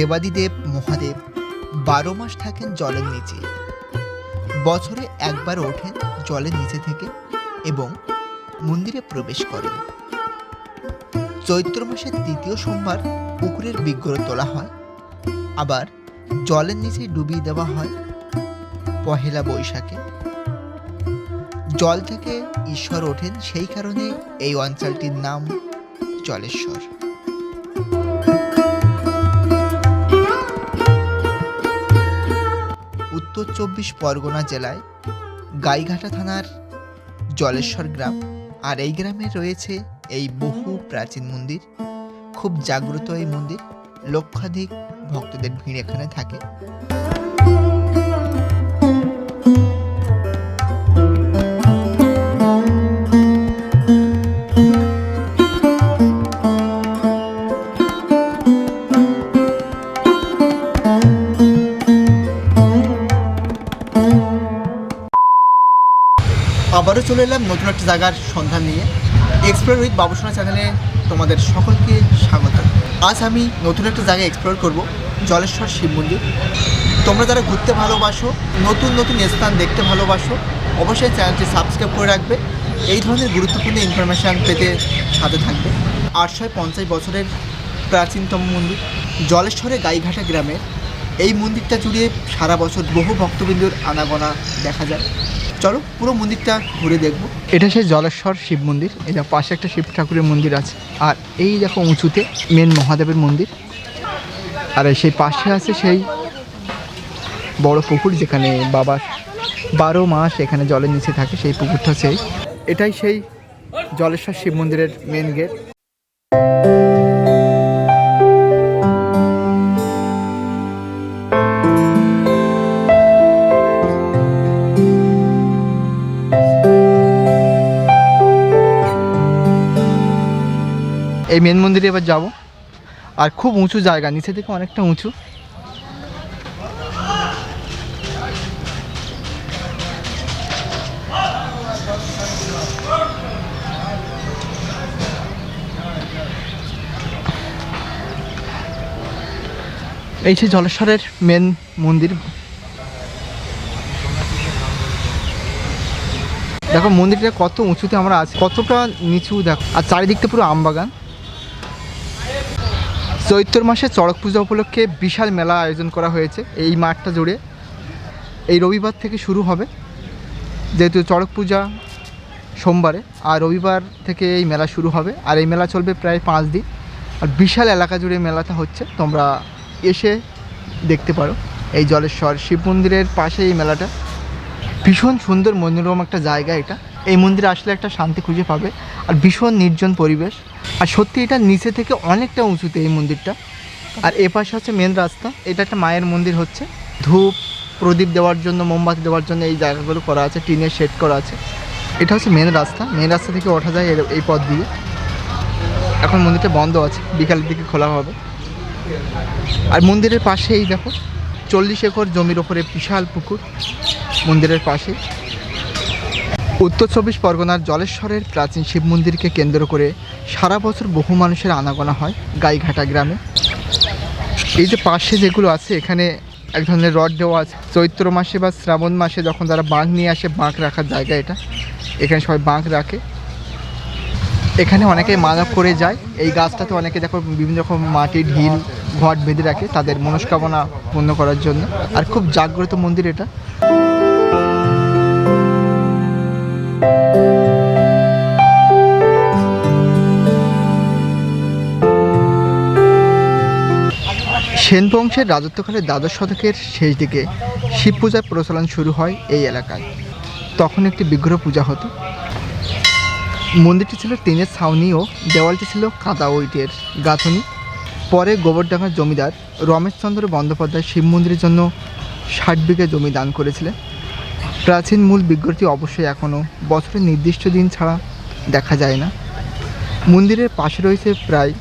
দেবাদিদেব মহাদেব বারো মাস থাকেন জলের নিচে। বছরে একবার ওঠেন জলের নিচে থেকে এবং মন্দিরে প্রবেশ করেন। চৈত্র মাসের তৃতীয় সোমবার পুকুরের বিগ্রহ তোলা হয়। আবার জলের নিচে ডুবিয়ে দেওয়া হয় পহেলা বৈশাখে। জল থেকে ঈশ্বর ওঠেন, সেই কারণে এই অঞ্চলটির নাম জলেশ্বর। উত্তর চব্বিশ পরগনা জেলায় গাইঘাটা থানার জলেশ্বর গ্রাম। আর এই গ্রামে রয়েছে এই বহু প্রাচীন মন্দির। খুব জাগ্রত এই মন্দির। লক্ষাধিক ভক্তদের ভিড় এখানে থাকে। আবারও চলে এলাম নতুন একটা জায়গার সন্ধান নিয়ে। এক্সপ্লোর উইথ বাবুসোনা চ্যানেলে তোমাদের সকলকে স্বাগত। আজ আমি নতুন একটা জায়গায় এক্সপ্লোর করব, জলেশ্বর শিব মন্দির। তোমরা যারা ঘুরতে ভালোবাসো, নতুন নতুন স্থান দেখতে ভালোবাসো, অবশ্যই চ্যানেলটি সাবস্ক্রাইব করে রাখবে। এই ধরনের গুরুত্বপূর্ণ ইনফরমেশান পেতে সাথে থাকবে। আটশো পঞ্চাশ বছরের প্রাচীনতম মন্দির জলেশ্বরে গাইঘাটা গ্রামের এই মন্দিরটা জুড়ে সারা বছর বহু ভক্তবৃন্দর আনাগোনা দেখা যায়। চলো পুরো মন্দিরটা ঘুরে দেখব। এটা সেই জলেশ্বর শিব মন্দির। এটা পাশে একটা শিব ঠাকুরের মন্দির আছে। আর এই দেখো উঁচুতে মেন মহাদেবের মন্দির। আর এই সেই পাশে আছে সেই বড় পুকুর যেখানে বাবা বারো মাস এখানে জলের নিচে থাকে, সেই পুকুরটা সেই। এটাই সেই জলেশ্বর শিব মন্দিরের মেন গেট এই মেন মন্দিরে এবার যাব। আর খুব উঁচু জায়গা নিচে থেকে অনেকটা উঁচু। এই যে জলেশ্বরের মেন মন্দির। দেখো মন্দিরটা কত উঁচুতে আমরা আছি, কতটা নিচু দেখো। আর চারিদিকটা পুরো আমবাগান। চৈত্র মাসে চড়ক পূজা উপলক্ষে বিশাল মেলা আয়োজন করা হয়েছে এই মাঠটা জুড়ে। এই রবিবার থেকে শুরু হবে, যেহেতু চড়ক পূজা সোমবারে, আর রবিবার থেকে এই মেলা শুরু হবে। আর এই মেলা চলবে প্রায় পাঁচ দিন। আর বিশাল এলাকা জুড়ে মেলাটা হচ্ছে, তোমরা এসে দেখতে পারো। এই জলেশ্বর শিব মন্দিরের পাশে এই মেলাটা। ভীষণ সুন্দর মনোরম একটা জায়গা এটা। এই মন্দিরে আসলে একটা শান্তি খুঁজে পাবে। আর ভীষণ নির্জন পরিবেশ। আর সত্যি এটা নিচে থেকে অনেকটা উঁচুতে এই মন্দিরটা। আর এ পাশে হচ্ছে মেন রাস্তা। এটা একটা মায়ের মন্দির হচ্ছে। ধূপ, প্রদীপ দেওয়ার জন্য, মোমবাতি দেওয়ার জন্য এই জায়গাগুলো করা আছে টিনের শেড করা আছে। এটা হচ্ছে মেন রাস্তা। মেন রাস্তা থেকে ওঠা যায় এই পথ দিয়ে। এখন মন্দিরটা বন্ধ আছে। বিকালের দিকে খোলা হবে। আর মন্দিরের পাশেই দেখো, চল্লিশ একর জমির ওপরে বিশাল পুকুর। মন্দিরের পাশে উত্তর চব্বিশ পরগনার জলেশ্বরের প্রাচীন শিব মন্দিরকে কেন্দ্র করে সারা বছর বহু মানুষের আনাগোনা হয় গাইঘাটা গ্রামে। এই যে পাশে যেগুলো আছে, এখানে এক ধরনের রড দেওয়া আছে। চৈত্র মাসে বা শ্রাবণ মাসে যখন তারা বাঁক নিয়ে আসে, বাঁক রাখার জায়গা এটা। এখানে সবাই বাঁক রাখে। এখানে অনেকে মানব করে যায়। এই গাছটাতে অনেকে দেখো বিভিন্ন রকম মাটি, ঢিল, ঘট বেঁধে রাখে তাদের মনস্কামনা পূর্ণ করার জন্য। আর খুব জাগ্রত মন্দির এটা। সেন বংশের রাজত্বকালে দ্বাদশ শতকের শেষ দিকে শিব পূজার প্রচলন শুরু হয় এই এলাকায়। তখন একটি বিগ্রহ পূজা হতো। মন্দিরটি ছিল টিনের ছাউনি ও দেওয়ালটি ছিল কাদা ও ইটের গাঁথনি। পরে গোবরডাঙ্গার জমিদার রমেশচন্দ্র বন্দ্যোপাধ্যায় শিব মন্দিরের জন্য ষাট বিঘে জমি দান করেছিলেন। প্রাচীন মূল বিগ্রহটি অবশ্যই এখনও বছরের নির্দিষ্ট দিন ছাড়া দেখা যায় না। মন্দিরের পাশে রয়েছে প্রায়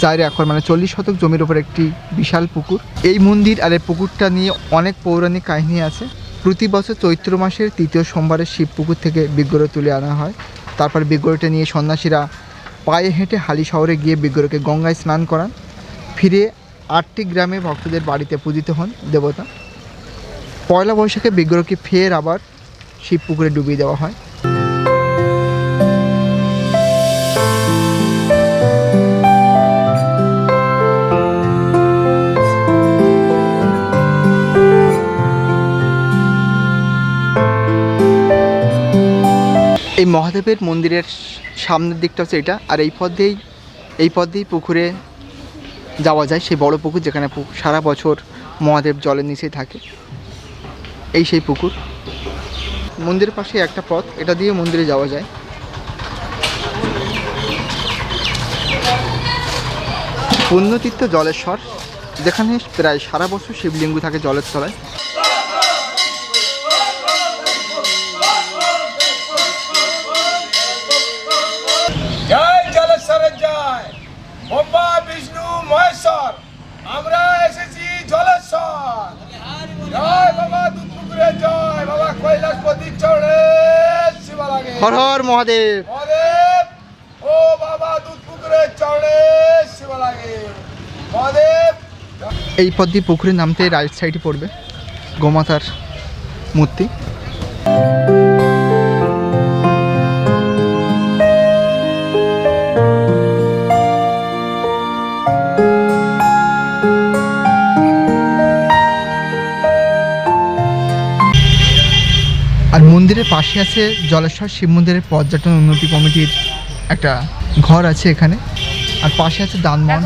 চার একর মানে চল্লিশ শতক জমির ওপর একটি বিশাল পুকুর। এই মন্দির আর এই পুকুরটা নিয়ে অনেক পৌরাণিক কাহিনী আছে। প্রতি বছর চৈত্র মাসের তৃতীয় সোমবারে শিব পুকুর থেকে বিগ্রহ তুলে আনা হয়। তারপর বিগ্রহটা নিয়ে সন্ন্যাসীরা পায়ে হেঁটে হালি শহরে গিয়ে বিগ্রহকে গঙ্গায় স্নান করান। ফিরে আটটি গ্রামে ভক্তদের বাড়িতে পূজিত হন দেবতা। পয়লা বৈশাখে বিগ্রহকে ফের আবার শিব পুকুরে ডুবিয়ে দেওয়া হয়। এই মহাদেবের মন্দিরের সামনের দিকটা হচ্ছে এটা, আর এই পথ এই পথ দিয়েই পুকুরে যাওয়া যায়। সেই বড় পুকুর যেখানে সারা বছর মহাদেব জলের নিচেই থাকে। এই সেই পুকুর। মন্দিরের পাশে একটা পথ, এটা দিয়ে মন্দিরে যাওয়া যায়। পুণ্যতীর্থ জলেশ্বর, যেখানে প্রায় সারা বছর শিবলিঙ্গ থাকে জলের তলায়। হর হর মহাদেব। ও বাবা দুধপুকুরের চড়ে শিবা লাগে মহাদেব এই পদ্মী পুকুরে নামতে রাইট সাইডে পড়বে গোমাতার মূর্তি। পাশে আছে জলেশ্বর শিব মন্দিরের পর্যটন উন্নতি কমিটির একটা ঘর আছে এখানে। আর পাশে আছে দানমন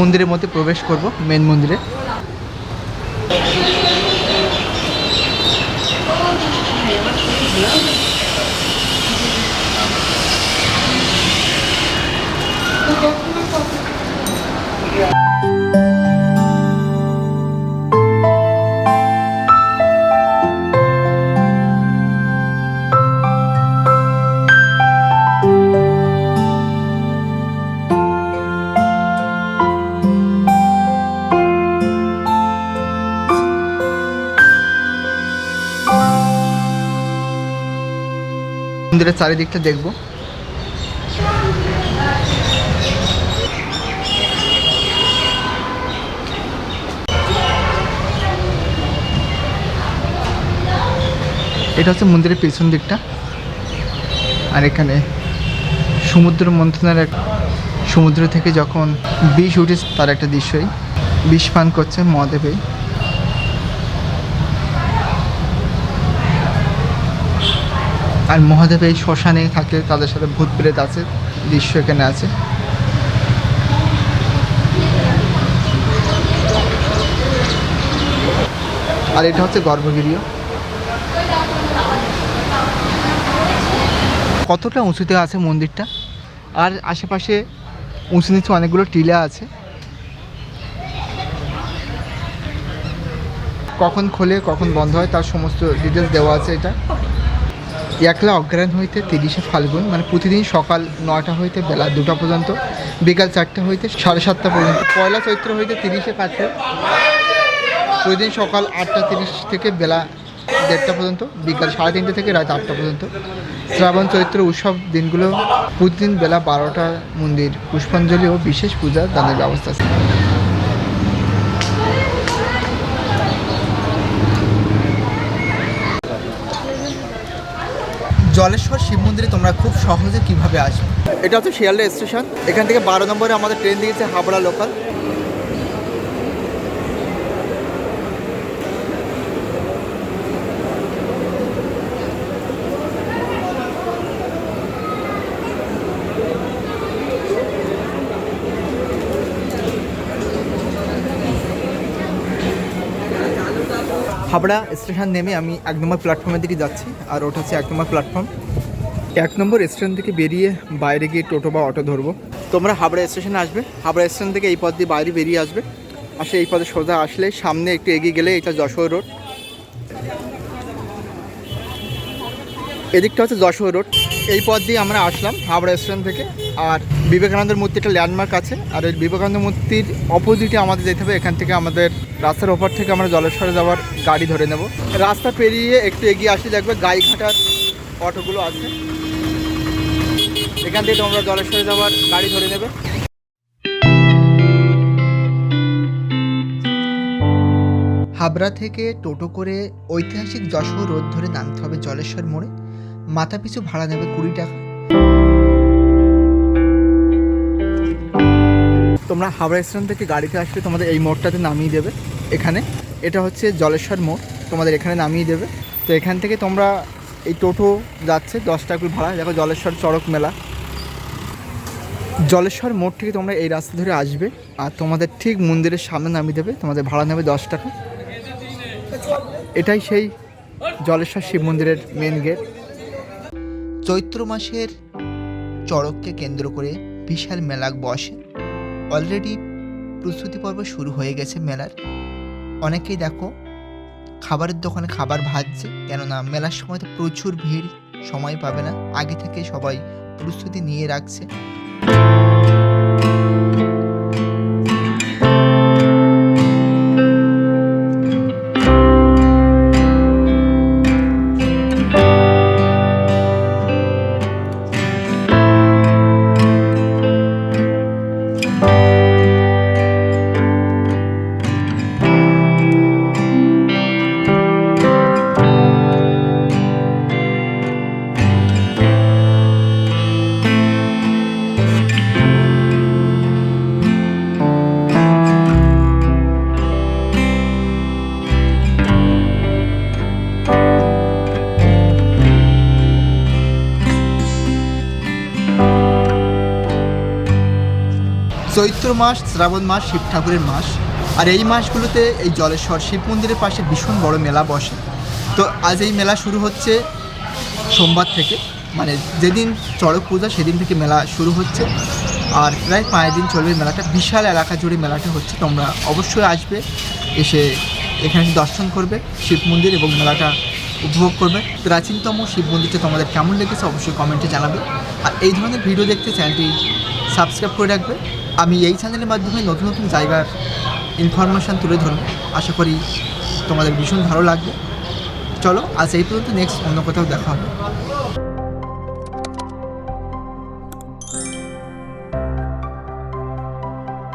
মন্দিরের মধ্যে প্রবেশ করব মেন মন্দিরে। মন্দিরের চারিদিকটা দেখব। এটা হচ্ছে মন্দিরের পেছন দিকটা। আর এখানে সমুদ্র মন্থনের এক সমুদ্র থেকে যখন বিষ উঠেছে, তার একটা দৃশ্যই। বিষ পান করছে মহাদেবেই। আর মহাদেব এই শ্মশানে থাকে, তাদের সাথে ভূত প্রেত আছে, দৃশ্য এখানে আছে। আর এটা হচ্ছে গর্ভগিরিও কতটা উঁচুতে আছে মন্দিরটা? আর আশেপাশে উঁচু নিচু অনেকগুলো টিলা আছে। কখন খোলে, কখন বন্ধ হয়, তার সমস্ত ডিটেলস দেওয়া আছে এটা। একলা অজ্ঞান হইতে তিরিশে ফাল্গুন মানে প্রতিদিন সকাল নয়টা হইতে বেলা দুটা পর্যন্ত, বিকাল চারটে হইতে সাড়ে সাতটা পর্যন্ত। পয়লা চৈত্র হইতে তিরিশে কাটে প্রতিদিন সকাল আটটা তিরিশ থেকে বেলা দেড়টা পর্যন্ত, বিকাল সাড়ে তিনটে থেকে রাত আটটা পর্যন্ত। শ্রাবণ চৈত্র উৎসব দিনগুলো প্রতিদিন বেলা বারোটা মন্দির, পুষ্পাঞ্জলি ও বিশেষ পূজা দানের ব্যবস্থা আছে। জলেশ্বর শিব মন্দিরে তোমরা খুব সহজে কীভাবে আসবে? এটা হচ্ছে শিয়ালদা স্টেশন। এখান থেকে বারো নম্বরে আমাদের ট্রেন দিয়েছে হাবড়া লোকাল হাবড়া স্টেশন নেমে আমি এক নম্বর প্ল্যাটফর্মের দিকে যাচ্ছি, আর ওটা হচ্ছে এক নম্বর প্ল্যাটফর্ম এক নম্বর স্টেশন থেকে বেরিয়ে বাইরে গিয়ে টোটো বা অটো ধরবো। তোমরা হাবড়া স্টেশনে আসবে। হাবড়া স্টেশন থেকে এই পথ দিয়ে বাইরে বেরিয়ে আসবে। আসে এই পথে সোজা আসলে সামনে একটু এগিয়ে গেলে এটা যশোর রোড। এদিকটা হচ্ছে যশোর রোড। এই পথ দিয়ে আমরা আসলাম হাবড়া স্টেশন থেকে। আর বিবেকানন্দের মূর্তি একটা ল্যান্ডমার্ক আছে। আর এই বিবেকানন্দ মূর্তির অপোজিটে আমাদের যেতে হবে। এখান থেকে আমাদের রাস্তার ওপর থেকে আমরা জলেশ্বরে যাওয়ার গাড়ি ধরে নেব। রাস্তা পেরিয়ে একটু এগিয়ে আসলে দেখবে গাইঘাটার অটোগুলো আছে। এখান থেকে তোমরা জলেশ্বরে যাওয়ার গাড়ি ধরে নেবে। হাবড়া থেকে টোটো করে ঐতিহাসিক যশোর রোড ধরে নামতে হবে জলেশ্বর মোড়ে। মাথা পিছু ভাড়া নেবে কুড়ি টাকা। তোমরা হাওড়া স্টেশন থেকে গাড়িতে আসলে তোমাদের এই মোড়টাতে নামিয়ে দেবে। এখানে, এটা হচ্ছে জলেশ্বর মোড়, তোমাদের এখানে নামিয়ে দেবে। তো এখান থেকে তোমরা এই টোটো যাচ্ছে, দশ টাকা করে ভাড়া। দেখো জলেশ্বর চড়ক মেলা। জলেশ্বর মোড় থেকে তোমরা এই রাস্তা ধরে আসবে, আর তোমাদের ঠিক মন্দিরের সামনে নামিয়ে দেবে। তোমাদের ভাড়া নেবে দশ টাকা। এটাই সেই জলেশ্বর শিব মন্দিরের মেন গেট চৈত্র মাসের চড়ককে কেন্দ্র করে বিশাল মেলা বসে। অলরেডি প্রস্তুতি পর্ব শুরু হয়ে গেছে মেলার। অনেকেই দেখো, খাবারের দোকানে খাবার ভাজছে, কেননা মেলার সময় তো প্রচুর ভিড়, সময় পাবে না। আগে থেকে সবাই প্রস্তুতি নিয়ে রাখছে। চৈত্র মাস, শ্রাবণ মাস, শিব ঠাকুরের মাস। আর এই মাসগুলোতে এই জলেশ্বর শিব মন্দিরের পাশে ভীষণ বড় মেলা বসে। তো আজ এই মেলা শুরু হচ্ছে সোমবার থেকে। মানে যেদিন চড়ক পূজা, সেদিন থেকে মেলা শুরু হচ্ছে। আর প্রায় পাঁচ দিন চলবে মেলাটা। বিশাল এলাকা জুড়ে মেলাটা হচ্ছে। তোমরা অবশ্যই আসবে, এসে এখানে দর্শন করবে, শিব মন্দির এবং মেলাটা উপভোগ করবে। প্রাচীনতম শিব মন্দিরটা তোমাদের কেমন লেগেছে অবশ্যই কমেন্টে জানাবে। আর এই ধরনের ভিডিও দেখতে চ্যানেলটি সাবস্ক্রাইব করে রাখবে। আমি এই চ্যানেলের মাধ্যমে নতুন নতুন জায়গার ইনফরমেশান তুলে ধরুন। আশা করি তোমাদের ভীষণ ভালো লাগবে। চলো, আজ এই পর্যন্ত নেক্সট অন্য কোথাও দেখা হবে।